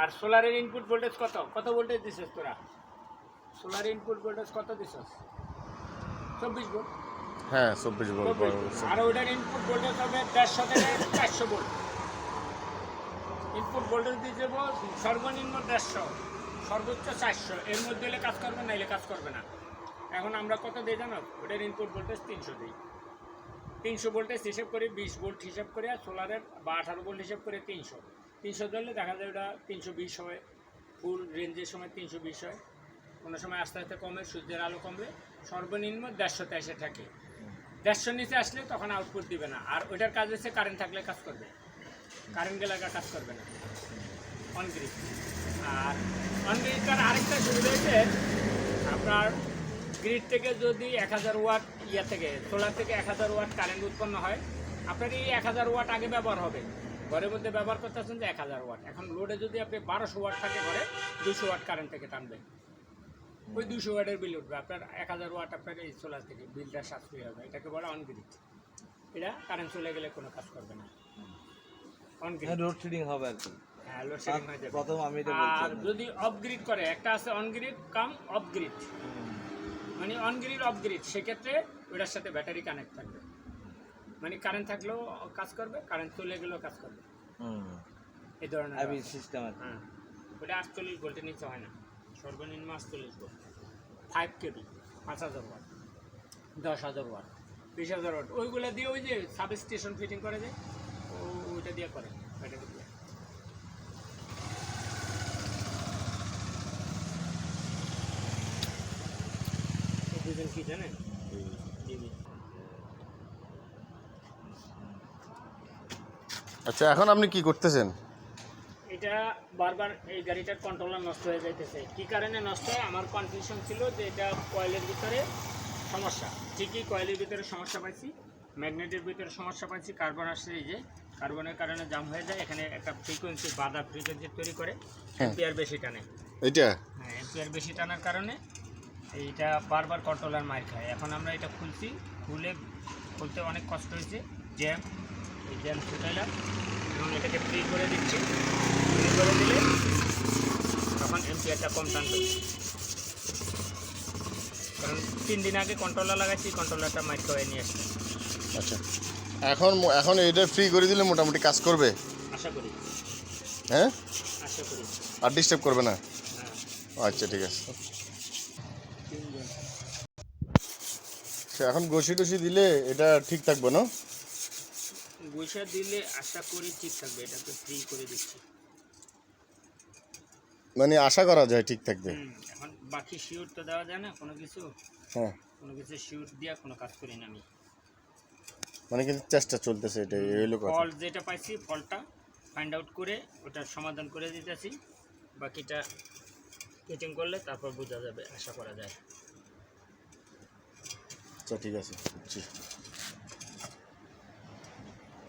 আর সোলারের input voltage কত? কত voltage দিছিস তোরা? সোলার ইনপুট ভোল্টেজ কত দিছিস? চব্বিশ ভোল্ট হ্যাঁ চব্বিশ ভোল্ট। আর ওইটার ইনপুট ভোল্টেজ হবে দেড়শো থেকে চারশো ভোল্ট ইনপুট ভোল্টেজ দিয়ে দেবো সর্বনিম্ন দেড়শো সর্বোচ্চ চারশো। এর মধ্যে হলে কাজ করবে না এলে কাজ করবে না। এখন আমরা কত দিই জানো? ওটার ইনপুট ভোল্টেজ তিনশো দিই। তিনশো ভোল্টেজ হিসেব করে বিশ ভোল্ট হিসেব করে আর সোলারের বা আঠারো ভোল্ট হিসেব করে তিনশো। তিনশো ধরলে দেখা যায় ওটা তিনশো বিশ হয়। ফুল রেঞ্জের সময় তিনশো বিশ হয়। কোনো সময় আস্তে আস্তে কমে, সূর্যের আলো কমবে সর্বনিম্ন দেড়শোতে এসে থাকে। দেড়শোর নিচে আসলে তখন আউটপুট দিবে না। আর ওইটার কাজ হচ্ছে কারেন্ট থাকলে কাজ করবে। কারেন্ট গেলে কাজ করবে না। অনগ্রিড আর অনগ্রিডটার আরেকটা সুবিধা হচ্ছে, আপনার গ্রিড থেকে যদি এক হাজার ওয়াট ইয়া থেকে সোলার থেকে এক হাজার ওয়াট কারেন্ট উৎপন্ন হয়, আপনার এই এক হাজার ওয়াট আগে ব্যবহার হবে। ঘরের মধ্যে ব্যবহার করতেছেন যে এক হাজার ওয়াট। এখন লোডে যদি আপনি বারোশো ওয়াট থাকে ঘরে দুশো ওয়াট কারেন্ট থেকে টানবেন ওই দুশো ওয়াটের বিল উঠবে। আপনার এক হাজার ওয়াট আপনার এই সোলার থেকে বিলটা সাশ্রয়ী হবে। এটাকে বলে অনগ্রিড এটা কারেন্ট চলে গেলে কোনো কাজ করবে না। অনগ্রিড লোডশেডিং হবে আর কি হ্যাঁ লোডশেডিং হয়ে যাবে। প্রথম আমি আর যদি অফগ্রিড করে একটা আছে on grid cum off grid মানে অনগ্রিড অফগ্রিড সেক্ষেত্রে ওটার সাথে ব্যাটারি কানেক্ট থাকবে। মানে কারেন্ট থাকলেও কাজ করবে কারেন্ট চলে গেলেও কাজ করবে। এই ধরনের আইবি সিস্টেম। হ্যাঁ। ওটা আটচল্লিশ ভোল্টের নিচে হয় না। সর্বনিম্ন আটচল্লিশ ভোল্ট ফাইভ কেবি পাঁচ হাজার ওয়াট দশ হাজার ওয়াট বিশ হাজার ওয়াট ওইগুলো দিয়ে ওই যে সাব স্টেশন ফিটিং করে যে ও ওইটা দিয়ে করে ব্যাটারি দিয়ে এই দুজন কি জানেন? আচ্ছা এখন আপনি কি করতেছেন? এটা বারবার এই গাড়িটার কন্ট্রোলার নষ্ট হয়ে যাইতেছে। কি কারণে নষ্ট হয়? আমার কনফিউশন ছিল যে এটা কয়েলের ভিতরে সমস্যা। ঠিকই কয়েলের ভিতরে সমস্যা পাইছি ম্যাগনেটের ভিতরে সমস্যা পাইছি কার্বন আসছে এই যে। কার্বনের কারণে জাম হয়ে যায় এখানে একটা ফ্রিকোয়েন্সি বাধা ফ্রিকোয়েন্সি তৈরি করে। এম্পিয়ার বেশি টানে। এটা হ্যাঁ এম্পিয়ার বেশি টানার কারণে এইটা বারবার কন্ট্রোলার মার খায়। এখন আমরা এটা খুলছি খুলে খুলতে অনেক কষ্ট হয়েছে জ্যাম এই জ্যাম ছুটাইলাম এবং এটাকে ফ্রি করে দিচ্ছি। ফ্রি করে দিলে তখন এম্পিয়ারটা কম টানবে কারণ তিন দিন আগে কন্ট্রোলার লাগাইছি কন্ট্রোলারটা মাইক করে নিয়ে আসছে। আচ্ছা। এখন এখন এটা ফ্রি করে দিলে মোটামুটি কাজ করবে? আশা করি। হ্যাঁ? আশা করি। আর ডিস্টার্ব করবে না? হ্যাঁ। আচ্ছা ঠিক আছে। এখন ঘষি টসি দিলে এটা ঠিক থাকবে না? বৈশা দিলে আশা করি ঠিক থাকবে এটাকে ফ্রি করে দিচ্ছি। মানে আশা করা যায় ঠিক থাকবে? এখন বাকি শিওর তো দেওয়া যায় না কোনো কিছু? হ্যাঁ। কোনো কিছু শিওর দিয়া কোনো কাজ করি না আমি। মানে কিন্তু চেষ্টা চলতেছে এটা এই হলো কথা। ফল যেটা পাইছি ফলটা ফাইন্ড আউট করে ওটার সমাধান করে দিতেছি। বাকিটা ফিটিং করলে তারপর বোঝা যাবে আশা করা যায়। আচ্ছা ঠিক আছে